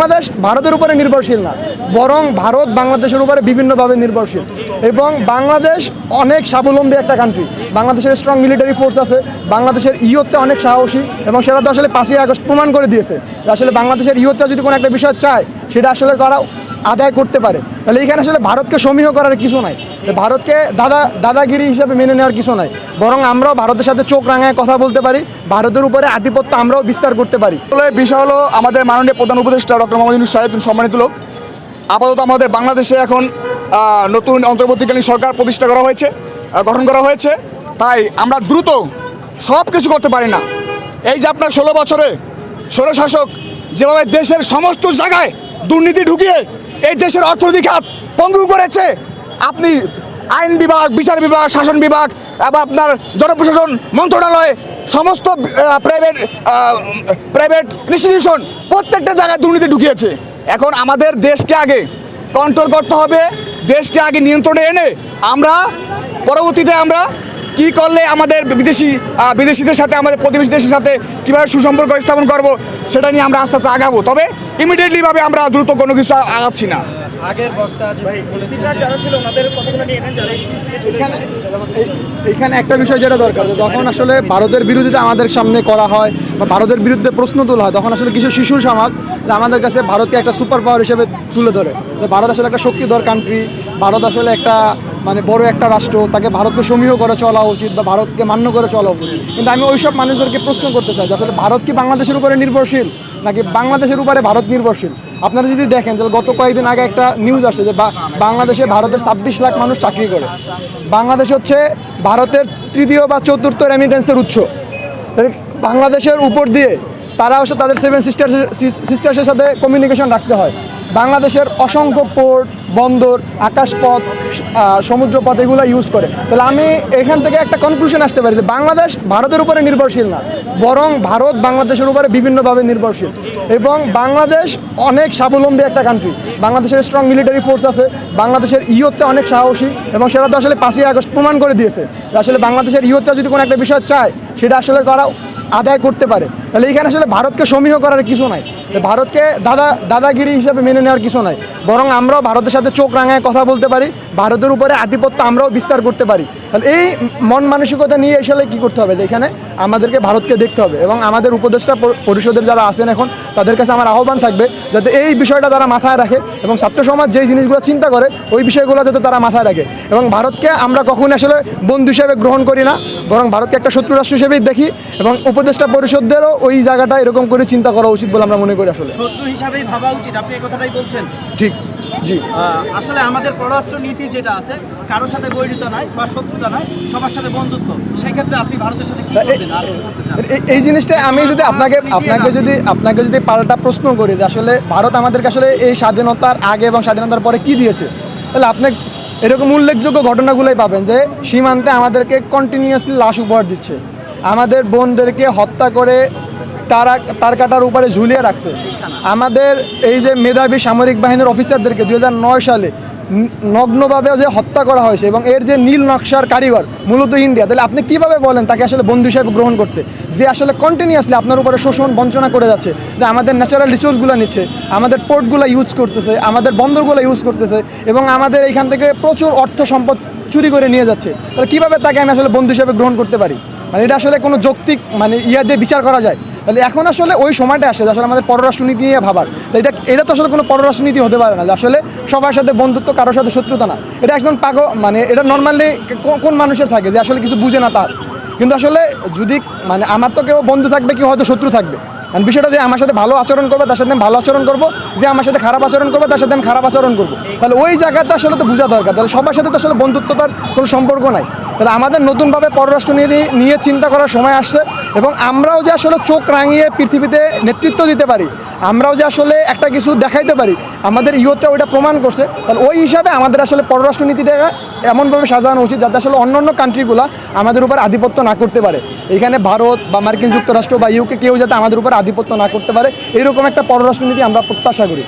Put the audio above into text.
বাংলাদেশ ভারতের উপরে নির্ভরশীল না, বরং ভারত বাংলাদেশের উপরে বিভিন্নভাবে নির্ভরশীল। এবং বাংলাদেশ অনেক স্বাবলম্বী একটা কান্ট্রি বাংলাদেশের স্ট্রং মিলিটারি ফোর্স আছে, বাংলাদেশের ইয়তটা অনেক সাহসী, এবং সেটা তো আসলে পাঁচই আগস্ট প্রমাণ করে দিয়েছে। আসলে বাংলাদেশের ইয়তটা যদি কোনো একটা বিষয় চায়, সেটা আসলে তারা আদায় করতে পারে। তাহলে এখানে আসলে ভারতকে সমীহ করার কিছু নাই। ভারতকে দাদা, দাদাগিরি হিসেবে মেনে নেওয়ার কিছু নাই। বরং আমরাও ভারতের সাথে চোখ রাঙায় কথা বলতে পারি, ভারতের উপরে আধিপত্য আমরাও বিস্তার করতে পারি। বিষয় হলো, আমাদের মাননীয় প্রধান উপদেষ্টা ডক্টর মোহাম্মদ সাহেব সম্মানিত লোক। আপাতত আমাদের বাংলাদেশে এখন নতুন অন্তর্বর্তীকালীন সরকার প্রতিষ্ঠা করা হয়েছে গঠন করা হয়েছে। তাই আমরা দ্রুত সব কিছু করতে পারি না। এই যে আপনার ষোলো বছরে ষোলো শাসক যেভাবে দেশের সমস্ত জায়গায় দুর্নীতি ঢুকিয়ে এই দেশের অর্থনৈতিক খাত পঙ্গু করেছে। আপনি আইন বিভাগ, বিচার বিভাগ, শাসন বিভাগ এবং আপনার জনপ্রশাসন মন্ত্রণালয়, সমস্ত প্রাইভেট প্রাইভেট ইনস্টিটিউশন প্রত্যেকটা জায়গায় দুর্নীতি ঢুকিয়েছে। এখন আমাদের দেশকে আগে কন্ট্রোল করতে হবে, দেশকে আগে নিয়ন্ত্রণে এনে আমরা পরবর্তীতে আমরা কি করলে আমাদের বিদেশি বিদেশিদের সাথে আমাদের প্রতিবেশী দেশের সাথে কীভাবে সুসম্পর্ক স্থাপন করব সেটা নিয়ে আমরা আস্তে আস্তে আগাবো। তবে ইমিডিয়েটলিভাবে আমরা দ্রুত কোনো কিছু আগাচ্ছি না। আগের বক্তা। এখানে একটা বিষয় যেটা দরকার যখন আসলে ভারতের বিরোধিতা আমাদের সামনে করা হয় বা ভারতের বিরুদ্ধে প্রশ্ন তোলা হয় তখন আসলে কিছু শিশু সমাজ আমাদের কাছে ভারতকে একটা সুপার পাওয়ার হিসেবে তুলে ধরে। ভারত আসলে একটা শক্তিধর কান্ট্রি ভারত আসলে একটা মানে বড় একটা রাষ্ট্র, তাকে ভারতকে সমীহ করে চলা উচিত বা ভারতকে মান্য করে চলা উচিত। কিন্তু আমি ওইসব মানুষদেরকে প্রশ্ন করতে চাই যে আসলে ভারত কি বাংলাদেশের উপরে নির্ভরশীল, নাকি বাংলাদেশের উপরে ভারত নির্ভরশীল? আপনারা যদি দেখেন যে গত কয়েকদিন আগে একটা নিউজ আসছে যে বাংলাদেশে ভারতের ছাব্বিশ লাখ মানুষ চাকরি করে। বাংলাদেশ হচ্ছে ভারতের তৃতীয় বা চতুর্থ রেমিটেন্সের উৎস। তাহলে বাংলাদেশের উপর দিয়ে তারা হচ্ছে তাদের সেভেন সিস্টার সিস্টার্সের সাথে কমিউনিকেশন রাখতে হয়। বাংলাদেশের অসংখ্য পোর্ট বন্দর, আকাশপথ সমুদ্রপথ এগুলো ইউজ করে। তাহলে আমি এখান থেকে একটা কনক্লুশন আসতে পারি যে বাংলাদেশ ভারতের উপরে নির্ভরশীল না, বরং ভারত বাংলাদেশের উপরে বিভিন্নভাবে নির্ভরশীল। এবং বাংলাদেশ অনেক স্বাবলম্বী একটা কান্ট্রি বাংলাদেশের স্ট্রং মিলিটারি ফোর্স আছে, বাংলাদেশের ইয়তটা অনেক সাহসী, এবং সেটা তো আসলে পাঁচই আগস্ট প্রমাণ করে দিয়েছে। আসলে বাংলাদেশের ইয়তটা যদি কোনো একটা বিষয় চায়, সেটা আসলে তারা আদায় করতে পারে। তাহলে এখানে আসলে ভারতকে সমীহ করার কিছু নাই। ভারতকে দাদা, দাদাগিরি হিসেবে মেনে নেওয়ার কিছু নাই। বরং আমরাও ভারতের সাথে চোখ রাঙায় কথা বলতে পারি, ভারতের উপরে আধিপত্য আমরাও বিস্তার করতে পারি। তাহলে এই মন মানসিকতা নিয়ে আসলে কী করতে হবে? যে এখানে আমাদেরকে ভারতকে দেখতে হবে এবং আমাদের উপদেষ্টা পরিষদের যারা আছেন এখন, তাদের কাছে আমার আহ্বান থাকবে যাতে এই বিষয়টা তারা মাথায় রাখে এবং ছাত্র সমাজ যেই জিনিসগুলো চিন্তা করে, ওই বিষয়গুলো যাতে তারা মাথায় রাখে। এবং ভারতকে আমরা কখনো আসলে বন্ধু হিসেবে গ্রহণ করি না, বরং ভারতকে একটা শত্রু রাষ্ট্র হিসেবেই দেখি এবং উপদেষ্টা পরিষদেরও ওই জায়গাটা এরকম করে চিন্তা করা উচিত বলে আমরা মনে করি আসলে। শত্রু হিসাবেই ভাবা উচিত আপনি এই কথাটাই বলছেন। ঠিক জি। আসলে আমাদের পররাষ্ট্র নীতি যেটা আছে কারোর সাথে বৈরিতা নয় বা শত্রুতা নয় সবার সাথে বন্ধুত্ব। সেই ক্ষেত্রে আপনি ভারতের সাথে কি করবেন আর এই জিনিসটা আমি যদি আপনাকে আপনাকে যদি আপনাকে যদি পাল্টা প্রশ্ন করি যে আসলে ভারত আমাদেরকে আসলে এই স্বাধীনতার আগে এবং স্বাধীনতার পরে কি দিয়েছে? তাহলে আপনি এরকম উল্লেখযোগ্য ঘটনাগুলোই পাবেন যে সীমান্তে আমাদেরকে কন্টিনিউয়াসলি লাশ উপহার দিচ্ছে। আমাদের বোনদেরকে হত্যা করে তারা তার কাটার উপরে ঝুলিয়ে রাখছে। আমাদের এই যে মেধাবী সামরিক বাহিনীর অফিসারদেরকে দু হাজার নয় সালে নগ্নভাবে যে হত্যা করা হয়েছে এবং এর যে নীল নকশার কারিগর, মূলত ইন্ডিয়া, তাহলে আপনি কীভাবে বলেন তাকে আসলে বন্ধু হিসেবে গ্রহণ করতে? যে আসলে কন্টিনিউয়াসলি আপনার উপরে শোষণ বঞ্চনা করে যাচ্ছে, যে আমাদের ন্যাচারাল রিসোর্সগুলো নিচ্ছে, আমাদের পোর্টগুলো ইউজ করতেছে, আমাদের বন্দরগুলো ইউজ করতেছে এবং আমাদের এইখান থেকে প্রচুর অর্থ সম্পদ চুরি করে নিয়ে যাচ্ছে। তাহলে কীভাবে তাকে আমি আসলে বন্ধু হিসেবে গ্রহণ করতে পারি? মানে এটা আসলে কোনো যৌক্তিক মানে ইয়া দিয়ে বিচার করা যায়? তাহলে এখন আসলে ওই সময়টা আসে আসলে আমাদের পররাষ্ট্রনীতি নিয়ে ভাবার। এটা এটা তো আসলে কোনো পররাষ্ট্রনীতি হতে পারে না আসলে সবার সাথে বন্ধুত্ব, কারোর সাথে শত্রুতা না। এটা একজন পাগ মানে এটা নর্মালি কোন মানুষের থাকে যে আসলে কিছু বুঝে না তার? কিন্তু আসলে যদি মানে আমার তো কেউ বন্ধু থাকবে কি হয়তো শত্রু থাকবে। কারণ বিষয়টা যে আমার সাথে ভালো আচরণ করবে, তার সাথে আমি ভালো আচরণ করব, যে আমার সাথে খারাপ আচরণ করবে, তার সাথে আমি খারাপ আচরণ করব। তাহলে ওই জায়গাতে আসলে তো বোঝা দরকার। তাহলে সবার সাথে তো আসলে বন্ধুত্বতার কোনো সম্পর্ক নাই। তাহলে আমাদের নতুনভাবে পররাষ্ট্র নিয়ে নিয়ে চিন্তা করার সময় আসছে এবং আমরাও যে আসলে চোখ রাঙিয়ে পৃথিবীতে নেতৃত্ব দিতে পারি, আমরাও যে আসলে একটা কিছু দেখাইতে পারি, আমাদের ইয়তটা ওইটা প্রমাণ করছে। তাহলে ওই হিসাবে আমাদের আসলে পররাষ্ট্র নীতিটা এমনভাবে সাজানো উচিত যাতে আসলে অন্য অন্য কান্ট্রিগুলো আমাদের উপর আধিপত্য না করতে পারে। এখানে ভারত বা মার্কিন যুক্তরাষ্ট্র বা ইউকে কেউ যাতে আমাদের উপর আধিপত্য না করতে পারে, এরকম একটা পররাষ্ট্র নীতি আমরা প্রত্যাশা করি।